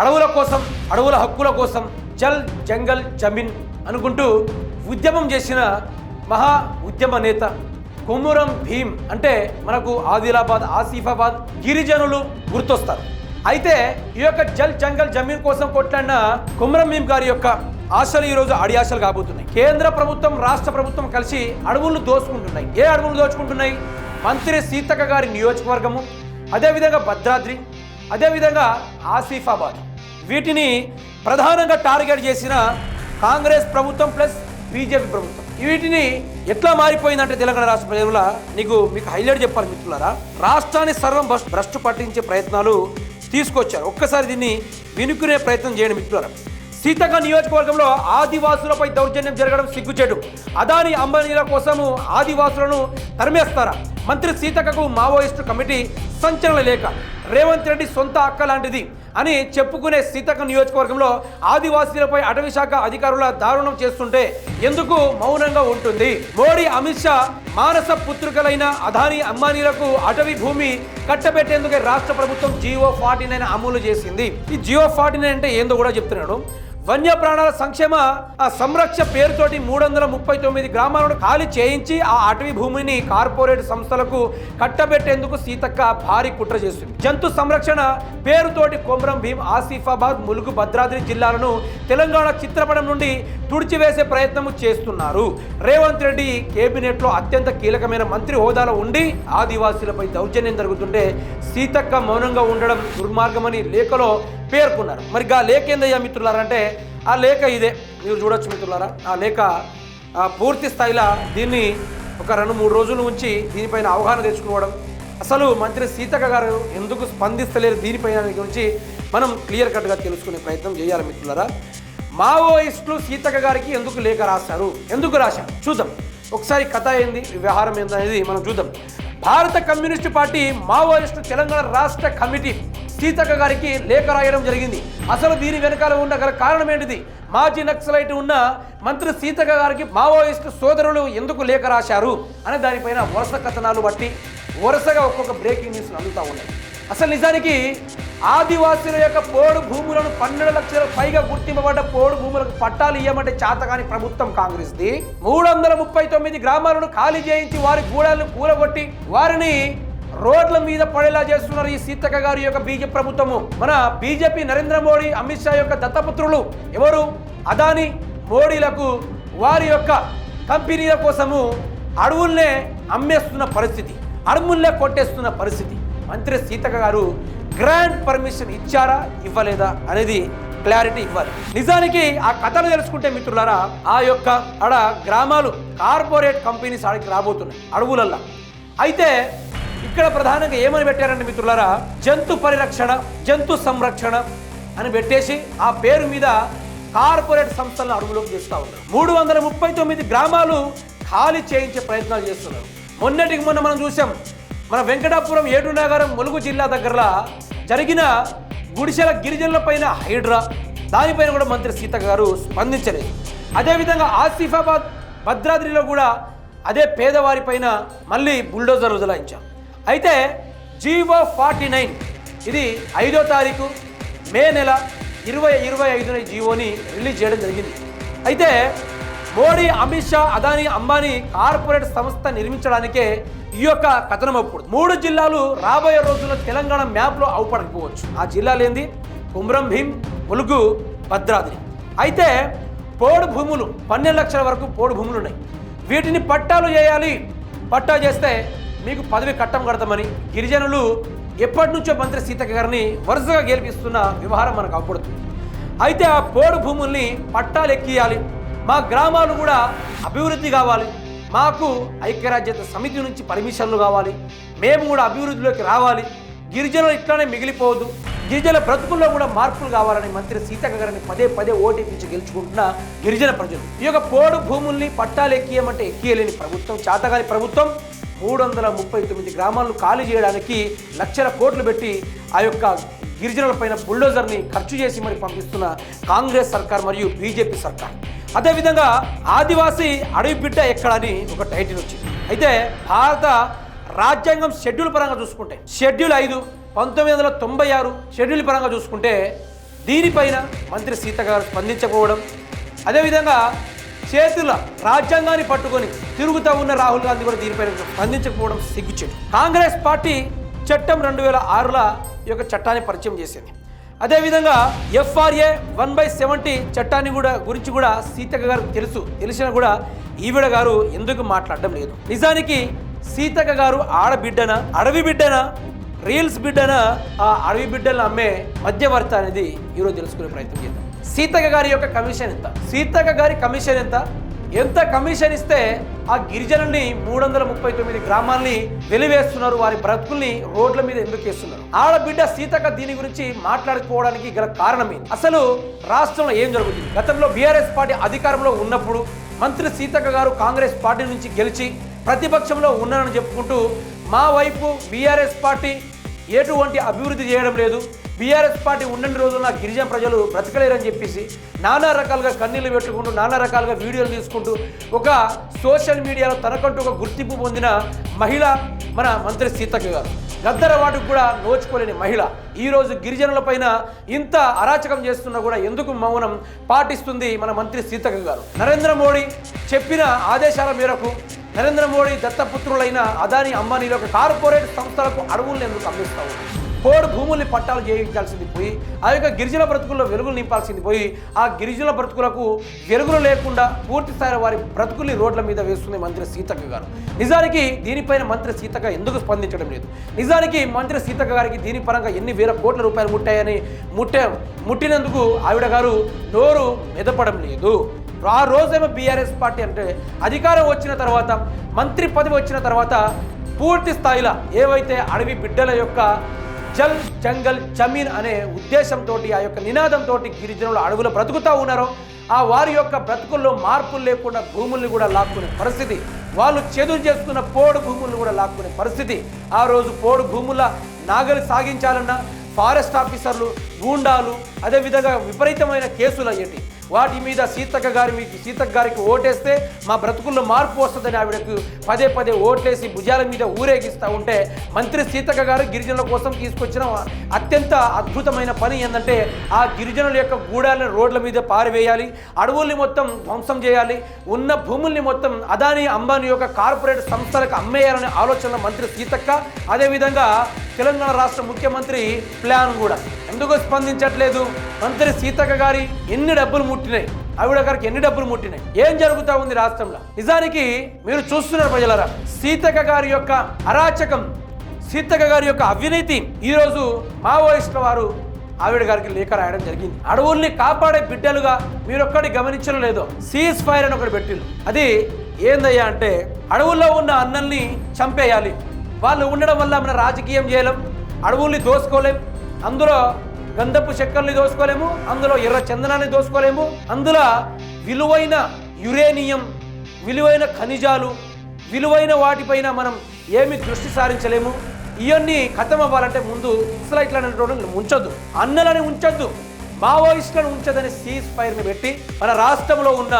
అడవుల కోసం అడవుల హక్కుల కోసం జల్ జంగల్ జమీన్ అనుకుంటూ ఉద్యమం చేసిన మహా ఉద్యమ నేత కొమురం భీమ్ అంటే మనకు ఆదిలాబాద్ ఆసిఫాబాద్ గిరిజనులు గుర్తొస్తారు. అయితే ఈ యొక్క జల్ జంగల్ జమీన్ కోసం కొట్లాడిన కొమురం భీమ్ గారి యొక్క ఆశలు ఈరోజు అడియాశలు కాబోతున్నాయి. కేంద్ర ప్రభుత్వం రాష్ట్ర ప్రభుత్వం కలిసి అడవులను దోచుకుంటున్నాయి. ఏ అడవులు దోచుకుంటున్నాయి? మంత్రి సీతక్క గారి నియోజకవర్గము అదేవిధంగా భద్రాద్రి అదేవిధంగా ఆసిఫాబాద్. వీటిని ప్రధానంగా టార్గెట్ చేసిన కాంగ్రెస్ ప్రభుత్వం ప్లస్ బీజేపీ ప్రభుత్వం. వీటిని ఎట్లా మారిపోయిందంటే తెలంగాణ రాష్ట్ర ప్రజల నీకు మీకు హైలైట్ చెప్పాలి మిత్రులారా రాష్ట్రాన్ని సర్వం భ్రష్- భ్రష్టు పట్టించే ప్రయత్నాలు తీసుకొచ్చారు. ఒక్కసారి దీన్ని వినుకునే ప్రయత్నం చేయండి మిత్రులారా. సీతక్క నియోజకవర్గంలో ఆదివాసులపై దౌర్జన్యం జరగడం సిగ్గుచేటు. అదాని అంబానీల కోసము ఆదివాసులను తరిమేస్తారా? మంత్రి సీతక్కకు మావోయిస్టు కమిటీ సంచలన లేఖ. రేవంత్ రెడ్డి సొంత అక్క లాంటిది. అని చెప్పుకునే సీతక్క నియోజకవర్గంలో ఆదివాసీలపై అటవీ శాఖ అధికారుల దారుణం చేస్తుంటే ఎందుకు మౌనంగా ఉంటుంది? మోడీ అమిత్ షా మానస పుత్రికలైన అదాని అంబానీలకు అటవీ భూమి కట్టబెట్టేందుకే రాష్ట్ర ప్రభుత్వం జియో ఫార్టీ నైన్ అమలు చేసింది. ఈ జియో ఫార్టీ నైన్ అంటే ఏందో కూడా చెప్తున్నాడు. వన్యప్రాణాల సంక్షేమ ఆ సంరక్ష పేరుతోటి మూడు వందల ముప్పై తొమ్మిది గ్రామాలను ఖాళీ చేయించి ఆ అటవీ భూమిని కార్పొరేట్ సంస్థలకు కట్టబెట్టేందుకు సీతక్క భారీ కుట్ర చేస్తుంది. జంతు సంరక్షణ పేరుతోటి కొమరం భీం ఆసిఫాబాద్ ములుగు భద్రాద్రి జిల్లాలను తెలంగాణ చిత్రపటం నుండి తుడిచివేసే ప్రయత్నం చేస్తున్నారు. రేవంత్ రెడ్డి కేబినెట్లో అత్యంత కీలకమైన మంత్రి హోదాలో ఉండి ఆదివాసీలపై దౌర్జన్యం జరుగుతుంటే సీతక్క మౌనంగా ఉండడం దుర్మార్గమని లేఖలో పేర్కొన్నారు. మరి ఆ లేఖ ఏందయ్యా మిత్రులారా అంటే ఆ లేఖ ఇదే. మీరు చూడొచ్చు మిత్రులారా ఆ లేఖ పూర్తి స్థాయిలో దీన్ని ఒక రెండు మూడు రోజుల నుంచి దీనిపైన అవగాహన తెచ్చుకోవడం. అసలు మంత్రి సీతక్క గారు ఎందుకు స్పందిస్తలేరు దీనిపైన గురించి మనం క్లియర్ కట్గా తెలుసుకునే ప్రయత్నం చేయాలి మిత్రులారా. మావోయిస్టులు సీతక్క గారికి ఎందుకు లేఖ రాశారు? ఎందుకు రాశారు? చూద్దాం. ఒకసారి కథ ఏంది? వ్యవహారం ఏందనేది మనం చూద్దాం. భారత కమ్యూనిస్టు పార్టీ మావోయిస్టు తెలంగాణ రాష్ట్ర కమిటీ సీతక్క గారికి లేఖ రాయడం జరిగింది. అసలు దీని వెనకాల ఉన్న గల కారణం ఏంటిది? మాజీ నక్సలైట్ ఉన్న మంత్రి సీతక్క గారికి మావోయిస్టు సోదరులు ఎందుకు లేఖ రాశారు? అనే దానిపైన వరుస కథనాలు బట్టి వరుసగా ఒక్కొక్క బ్రేకింగ్ న్యూస్ అందుతూ ఉన్నాయి. అసలు నిజానికి ఆదివాసుల యొక్క పోడు భూములను పన్నెండు లక్షల పైగా గుర్తింపబడ్డ పోడు భూములకు పట్టాలు ఇవ్వమంటే చాతగాని ప్రభుత్వం కాంగ్రెస్ది. మూడు వందల ముప్పై తొమ్మిది గ్రామాలను ఖాళీ చేయించి వారి గూడాలను కూలగొట్టి వారిని రోడ్ల మీద పడేలా చేస్తున్నారు ఈ సీతక్క గారి యొక్క బీజేపీ ప్రభుత్వము. మన బీజేపీ నరేంద్ర మోడీ అమిత్ షా యొక్క దత్తపుత్రులు ఎవరు? అదాని మోడీలకు వారి యొక్క కంపెనీల కోసము అడవుల్నే అమ్మేస్తున్న పరిస్థితి అడవుల్నే కొట్టేస్తున్న పరిస్థితి. మంత్రి సీతక్క గారు గ్రాండ్ పర్మిషన్ ఇచ్చారా ఇవ్వలేదా అనేది క్లారిటీ ఇవ్వాలి. నిజానికి ఆ కథలు తెలుసుకుంటే మిత్రులారా ఆ యొక్క అడ గ్రామాలు కార్పొరేట్ కంపెనీస్ ఆడికి రాబోతున్నాయి అడవులల్లా. అయితే ఇక్కడ ప్రధానంగా ఏమని పెట్టారంటే మిత్రులారా? జంతు పరిరక్షణ జంతు సంరక్షణ అని పెట్టేసి ఆ పేరు మీద కార్పొరేట్ సంస్థలను అడుగులోకి చేస్తూ ఉన్నారు. మూడు వందల ముప్పై తొమ్మిది గ్రామాలు ఖాళీ చేయించే ప్రయత్నాలు చేస్తున్నారు. మొన్నటికి మొన్న మనం చూసాం మన వెంకటాపురం ఏడు నగరం ములుగు జిల్లా దగ్గరలో జరిగిన గుడిసెల గిరిజనుల పైన హైడ్రా దానిపైన కూడా మంత్రి సీత గారు స్పందించలేదు. అదేవిధంగా ఆసిఫాబాద్ భద్రాద్రిలో కూడా అదే పేదవారి పైన మళ్ళీ బుల్డోజర్ వదిలాయించాం అయితే జీవో ఫార్టీ నైన్ ఇది ఐదో తారీఖు మే నెల ఇరవై ఇరవై ఐదున జీవోని రిలీజ్ చేయడం జరిగింది. అయితే మోడీ అమిత్ షా అదానీ అంబానీ కార్పొరేట్ సంస్థ నిర్మించడానికే ఈ యొక్క కథనం అప్పుడు మూడు జిల్లాలు రాబోయే రోజుల్లో తెలంగాణ మ్యాప్లో అవుపడకపోవచ్చు. ఆ జిల్లాలు ఏంది కుమ్రం భీం ములుగు భద్రాద్రి. అయితే పోడు భూములు పన్నెండు లక్షల వరకు పోడు భూములు ఉన్నాయి. వీటిని పట్టాలు చేయాలి. పట్టా చేస్తే మీకు పదవి కట్టం కడతామని గిరిజనులు ఎప్పటి నుంచో మంత్రి సీతక్క గారిని వరుసగా గెలిపిస్తున్న వ్యవహారం మనకు అవ్వబడుతుంది అయితే ఆ పోడు భూముల్ని పట్టాలు ఎక్కియాలి. మా గ్రామాలు కూడా అభివృద్ధి కావాలి. మాకు ఐక్యరాజ్యత సమితి నుంచి పర్మిషన్లు కావాలి. మేము కూడా అభివృద్ధిలోకి రావాలి. గిరిజనులు ఇట్లానే మిగిలిపోవద్దు. గిరిజన బ్రతుకుల్లో కూడా మార్పులు కావాలని మంత్రి సీతక్క గారిని పదే పదే ఓటీపించి గెలుచుకుంటున్న గిరిజన ప్రజలు. ఈ యొక్క పోడు భూముల్ని పట్టాలు ఎక్కియమంటే ఎక్కియలేని ప్రభుత్వం చాతగాని ప్రభుత్వం. మూడు వందల ముప్పై తొమ్మిది గ్రామాలను ఖాళీ చేయడానికి లక్షల కోట్లు పెట్టి ఆ యొక్క గిరిజనుల పైన బుల్డోజర్ని ఖర్చు చేసి మరి పంపిస్తున్న కాంగ్రెస్ సర్కార్ మరియు బీజేపీ సర్కార్. అదేవిధంగా ఆదివాసీ అడవి బిడ్డ ఎక్కడని ఒక టైటిల్ వచ్చింది. అయితే భారత రాజ్యాంగం షెడ్యూల్ పరంగా చూసుకుంటే షెడ్యూల్ ఐదు పంతొమ్మిది వందల తొంభై ఆరు షెడ్యూల్ పరంగా చూసుకుంటే దీనిపైన మంత్రి సీత గారు స్పందించకపోవడం అదేవిధంగా చేతుల రాజ్యాంగాన్ని పట్టుకొని తిరుగుతూ ఉన్న రాహుల్ గాంధీ కూడా దీనిపైన స్పందించకపోవడం సిగ్గుచేటు. కాంగ్రెస్ పార్టీ చట్టం రెండు వేల ఆరుల ఈ యొక్క చట్టాన్ని పరిచయం చేసింది. అదేవిధంగా ఎఫ్ఆర్ఏ వన్ బై సెవెంటీ చట్టాన్ని కూడా గురించి కూడా సీతక్క గారు తెలుసు. తెలిసినా కూడా ఈవిడ గారు ఎందుకు మాట్లాడడం లేదు. నిజానికి సీతక్క గారు ఆడబిడ్డన అడవి బిడ్డన రీల్స్ బిడ్డన ఆ అడవి బిడ్డలను అమ్మే మధ్యవర్తి అనేది ఈరోజు తెలుసుకునే ప్రయత్నం చేద్దాం. సీతక్క గారి యొక్క కమిషన్ ఎంత? సీతక్క గారి కమిషన్ ఎంత? ఎంత కమిషన్ ఇస్తే ఆ గిరిజనుల్ని మూడు వందల ముప్పై తొమ్మిది గ్రామాల్ని వెలివేస్తున్నారు వారి బ్రతుకుల్ని రోడ్ల మీద ఎందుకు వేస్తున్నారు? ఆడబిడ్డ సీతక్క దీని గురించి మాట్లాడుకోవడానికి గల కారణం ఏంటి అసలు రాష్ట్రంలో ఏం జరుగుతుంది? గతంలో బీఆర్ఎస్ పార్టీ అధికారంలో ఉన్నప్పుడు మంత్రి సీతక్క గారు కాంగ్రెస్ పార్టీ నుంచి గెలిచి ప్రతిపక్షంలో ఉన్నారని చెప్పుకుంటూ మా వైపు బీఆర్ఎస్ పార్టీ ఎటువంటి అభివృద్ధి చేయడం లేదు బీఆర్ఎస్ పార్టీ ఉండని రోజున గిరిజన ప్రజలు బ్రతకలేరని చెప్పేసి నానా రకాలుగా కన్నీళ్ళు పెట్టుకుంటూ నానా రకాలుగా వీడియోలు తీసుకుంటూ ఒక సోషల్ మీడియాలో తనకంటూ ఒక గుర్తింపు పొందిన మహిళ మన మంత్రి సీతక్క గారు. గద్దర వాటికి కూడా నోచుకోలేని మహిళ. ఈరోజు గిరిజనుల పైన ఇంత అరాచకం చేస్తున్నా కూడా ఎందుకు మౌనం పాటిస్తుంది మన మంత్రి సీతక్క గారు? నరేంద్ర మోడీ చెప్పిన ఆదేశాల మేరకు నరేంద్ర మోడీ దత్తపుత్రులైన అదాని అంబానీలకు కార్పొరేట్ సంస్థలకు అడవులను ఎందుకు అందిస్తావు పోడు భూముల్ని పట్టాలు చేయించాల్సింది పోయి ఆ యొక్క గిరిజన బ్రతుకుల్లో వెలుగులు నింపాల్సింది పోయి ఆ గిరిజన బ్రతుకులకు వెలుగులు లేకుండా పూర్తి స్థాయి వారి బ్రతుకుల్ని రోడ్ల మీద వేస్తుంది మంత్రి సీతక్క గారు. నిజానికి దీనిపైన మంత్రి సీతక్క ఎందుకు స్పందించడం లేదు? నిజానికి మంత్రి సీతక్క గారికి దీని పరంగా ఎన్ని వేల కోట్ల రూపాయలు ముట్టాయని ముట్టే ముట్టినందుకు ఆవిడ గారు నోరు మెదపడం లేదు. ఆ రోజేమో బీఆర్ఎస్ పార్టీ అంటే అధికారం వచ్చిన తర్వాత మంత్రి పదవి వచ్చిన తర్వాత పూర్తి స్థాయిలో ఏవైతే అడవి బిడ్డల యొక్క జల్ జంగల్ జమీన్ అనే ఉద్దేశంతో ఆ యొక్క నినాదంతో గిరిజనులు అడవులు బ్రతుకుతూ ఉన్నారో ఆ వారి యొక్క బ్రతుకుల్లో మార్పులు లేకుండా భూముల్ని కూడా లాక్కునే పరిస్థితి వాళ్ళు చెదురు చేస్తున్న పోడు భూములను కూడా లాక్కునే పరిస్థితి ఆ రోజు పోడు భూముల నాగలి సాగించాలన్నా ఫారెస్ట్ ఆఫీసర్లు గూండాలు అదేవిధంగా విపరీతమైన కేసులు అయ్యేటి. వాటి మీద సీతక్క గారి మీకు సీతక్క గారికి ఓటేస్తే మా బ్రతుకుల్లో మార్పు వస్తుందని ఆవిడకు పదే పదే ఓట్లేసి భుజాల మీద ఊరేగిస్తూ ఉంటే మంత్రి సీతక్క గారు గిరిజనుల కోసం తీసుకొచ్చిన అత్యంత అద్భుతమైన పని ఏంటంటే ఆ గిరిజనుల యొక్క గూడాలను రోడ్ల మీద పారివేయాలి అడవుల్ని మొత్తం ధ్వంసం చేయాలి ఉన్న భూముల్ని మొత్తం అదాని అంబానీ యొక్క కార్పొరేట్ సంస్థలకు అమ్మేయాలనే ఆలోచన మంత్రి సీతక్క అదేవిధంగా తెలంగాణ రాష్ట్ర ముఖ్యమంత్రి ప్లాన్ కూడా. ఎందుకు స్పందించట్లేదు. మంత్రి సీతక్క గారి ఎన్ని డబ్బులు ముట్టినాయి. ఆవిడ గారికి ఎన్ని డబ్బులు ముట్టినాయి? ఏం జరుగుతా ఉంది రాష్ట్రంలో? నిజానికి మీరు చూస్తున్నారు ప్రజలరా సీతక్క గారి యొక్క అరాచకం సీతక్క గారి యొక్క అవినీతి ఈరోజు మావోయిస్టుల వారు ఆవిడ గారికి లేఖ రాయడం జరిగింది. అడవుల్ని కాపాడే బిడ్డలుగా మీరు గమనించడం లేదో. సీజ్ ఫైర్ అని ఒకటి పెట్టిండు అది ఏందయ్యా అంటే అడవుల్లో ఉన్న అన్నల్ని చంపేయాలి. వాళ్ళు ఉండడం వల్ల మన రాజకీయం చేయలేం అడవుల్ని దోసుకోలేం. అందులో గంధపు చెక్కల్ని దోసుకోలేము అందులో ఎర్ర చందనాన్ని దోసుకోలేము. అందులో విలువైన యురేనియం విలువైన ఖనిజాలు విలువైన వాటిపైన మనం ఏమి దృష్టి సారించలేము. ఇవన్నీ ఖతం అవ్వాలంటే ముందు ఇట్లా ఉంచొద్దు. అన్నలని ఉంచొద్దు. మావోయిస్టులను ఉంచదని సీజ్ ఫైర్ని పెట్టి మన రాష్ట్రంలో ఉన్న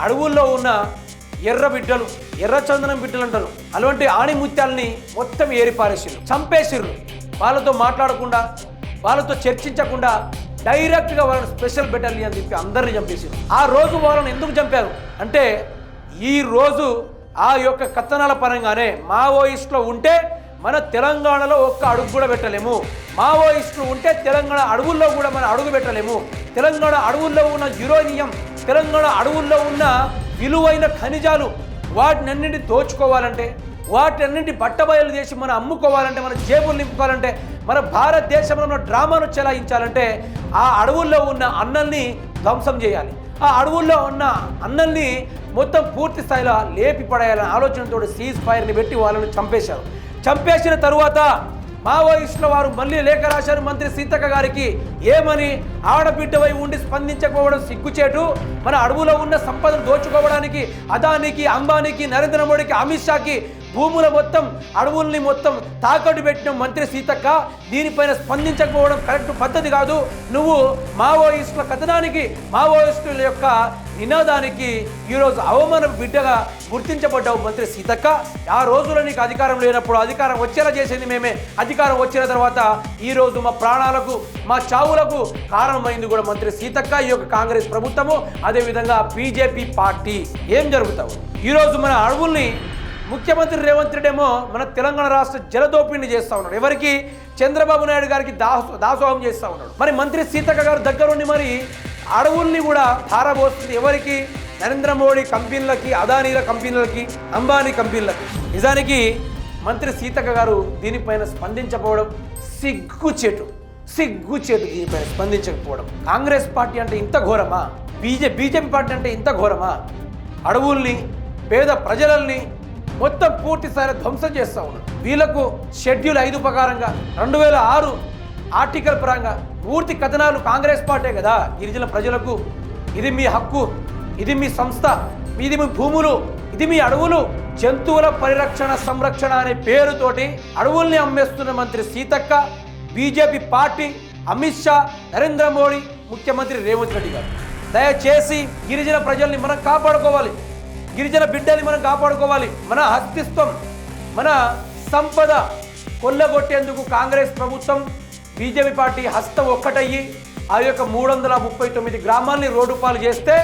అడవుల్లో ఉన్న ఎర్ర బిడ్డలు ఎర్ర చందనం బిడ్డలు అంటారు. అలాంటి ఆణిముత్యాలని మొత్తం ఏరిపారేసిర్రు చంపేసిర్రు. వాళ్ళతో మాట్లాడకుండా వాళ్ళతో చర్చించకుండా డైరెక్ట్గా వాళ్ళని స్పెషల్ బెటర్లీ అని చెప్పి అందరిని చంపేసారు ఆ రోజు వాళ్ళని ఎందుకు చంపారు? అంటే ఈ రోజు ఆ యొక్క కథనాల పరంగానే మావోయిస్టులో ఉంటే మన తెలంగాణలో ఒక్క అడుగు కూడా పెట్టలేము. మావోయిస్టులు ఉంటే తెలంగాణ అడవుల్లో కూడా మనం అడుగు పెట్టలేము. తెలంగాణ అడవుల్లో ఉన్న యురోనియం తెలంగాణ అడవుల్లో ఉన్న విలువైన ఖనిజాలు వాటినన్నింటినీ దోచుకోవాలంటే వాటన్నింటి బట్టబయలు చేసి మనం అమ్ముకోవాలంటే మన జేబులు నింపుకోవాలంటే మన భారతదేశంలో ఉన్న డ్రామాను చెలాయించాలంటే ఆ అడవుల్లో ఉన్న అన్నల్ని ధ్వంసం చేయాలి. ఆ అడవుల్లో ఉన్న అన్నల్ని మొత్తం పూర్తి స్థాయిలో లేపి పడేయాలనే ఆలోచనతో సీజ్ ఫైర్ని పెట్టి వాళ్ళని చంపేశారు. చంపేసిన తరువాత మావోయిస్టుల వారు మళ్ళీ లేఖ రాశారు మంత్రి సీతక్క గారికి. ఏమని? ఆడబిడ్డవై ఉండి స్పందించకపోవడం సిగ్గుచేటు? మన అడవులో ఉన్న సంపదను దోచుకోవడానికి అదానికి అంబానీకి నరేంద్ర మోడీకి అమిత్ షాకి భూముల మొత్తం అడవుల్ని మొత్తం తాకట్టు పెట్టిన మంత్రి సీతక్క దీనిపైన స్పందించకపోవడం కరెక్ట్ పద్ధతి కాదు. నువ్వు మావోయిస్టుల కథనానికి మావోయిస్టుల యొక్క నినాదానికి ఈరోజు అవమాన బిడ్డగా గుర్తించబడ్డావు మంత్రి సీతక్క. ఆ రోజులో నీకు అధికారం లేనప్పుడు అధికారం వచ్చేలా చేసింది మేమే. అధికారం వచ్చిన తర్వాత ఈ రోజు మా ప్రాణాలకు మా చావులకు కారణమైంది కూడా మంత్రి సీతక్క ఈ యొక్క కాంగ్రెస్ ప్రభుత్వము. అదేవిధంగా బీజేపీ పార్టీ. ఏం జరుగుతావు? ఈరోజు మన అడవుల్ని ముఖ్యమంత్రి రేవంత్ రెడ్డి ఏమో మన తెలంగాణ రాష్ట్ర జలదోపిడిని చేస్తూ ఉన్నాడు. ఎవరికి? చంద్రబాబు నాయుడు గారికి దాసో దాసోహం చేస్తూ ఉన్నాడు. మరి మంత్రి సీతక్క గారు దగ్గరుండి మరి అడవుల్ని కూడా ధారబోస్తుంది. ఎవరికి? నరేంద్ర మోడీ కంపెనీలకి అదానీల కంపెనీలకి అంబానీ కంపెనీలకి. నిజానికి మంత్రి సీతక్క గారు దీనిపైన స్పందించకపోవడం సిగ్గుచేటు. సిగ్గుచేటు దీనిపైన స్పందించకపోవడం. కాంగ్రెస్ పార్టీ అంటే ఇంత ఘోరమా? బీజే బీజేపీ పార్టీ అంటే ఇంత ఘోరమా? అడవుల్ని పేద ప్రజలని మొత్తం పూర్తి స్థాయిలో ధ్వంసం చేస్తూ ఉన్నారు వీళ్ళకు షెడ్యూల్ ఐదు ప్రకారంగా రెండు వేల ఆరు ఆర్టికల్ పరంగా పూర్తి కథనాలు కాంగ్రెస్ పార్టీ కదా. గిరిజన ప్రజలకు ఇది మీ హక్కు ఇది మీ సంస్థ ఇది మీ భూములు ఇది మీ అడవులు. జంతువుల పరిరక్షణ సంరక్షణ అనే పేరుతోటి అడవుల్ని అమ్మేస్తున్న మంత్రి సీతక్క బీజేపీ పార్టీ అమిత్ షా నరేంద్ర మోడీ ముఖ్యమంత్రి రేవంత్ రెడ్డి గారు. దయచేసి గిరిజన ప్రజల్ని మనం కాపాడుకోవాలి. గిరిజన బిడ్డని మనం కాపాడుకోవాలి. మన అస్తిత్వం మన సంపద కొల్లగొట్టేందుకు కాంగ్రెస్ ప్రభుత్వం బీజేపీ పార్టీ హస్తం ఒక్కటయ్యి ఆ యొక్క మూడు వందల ముప్పై తొమ్మిది గ్రామాల్ని రోడ్డు పాలు చేస్తే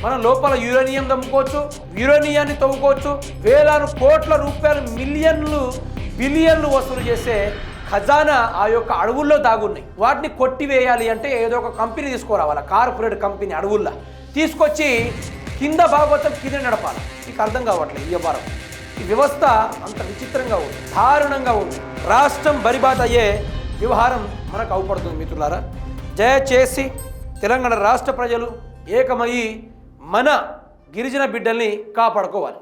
మనం లోపల యురేనియం తమ్ముకోవచ్చు యురేనియాన్ని తవ్వుకోవచ్చు వేలాను కోట్ల రూపాయలు మిలియన్లు బిలియన్లు వసూలు చేసే ఖజానా ఆ యొక్క అడవుల్లో దాగున్నాయి. వాటిని కొట్టివేయాలి అంటే ఏదో ఒక కంపెనీ తీసుకురావాలి కార్పొరేట్ కంపెనీ అడవుల్లో. తీసుకొచ్చి కింద భాగవతం కింద నడపాలి. నీకు అర్థం కావట్లేదు ఈ వ్యవహారం. ఈ వ్యవస్థ అంత విచిత్రంగా ఉంది దారుణంగా ఉంది. రాష్ట్రం బరిబాత్ అయ్యే వ్యవహారం మనకు అవపడుతుంది మిత్రులారా. దయచేసి తెలంగాణ రాష్ట్ర ప్రజలు ఏకమయ్యి మన గిరిజన బిడ్డల్ని కాపాడుకోవాలి.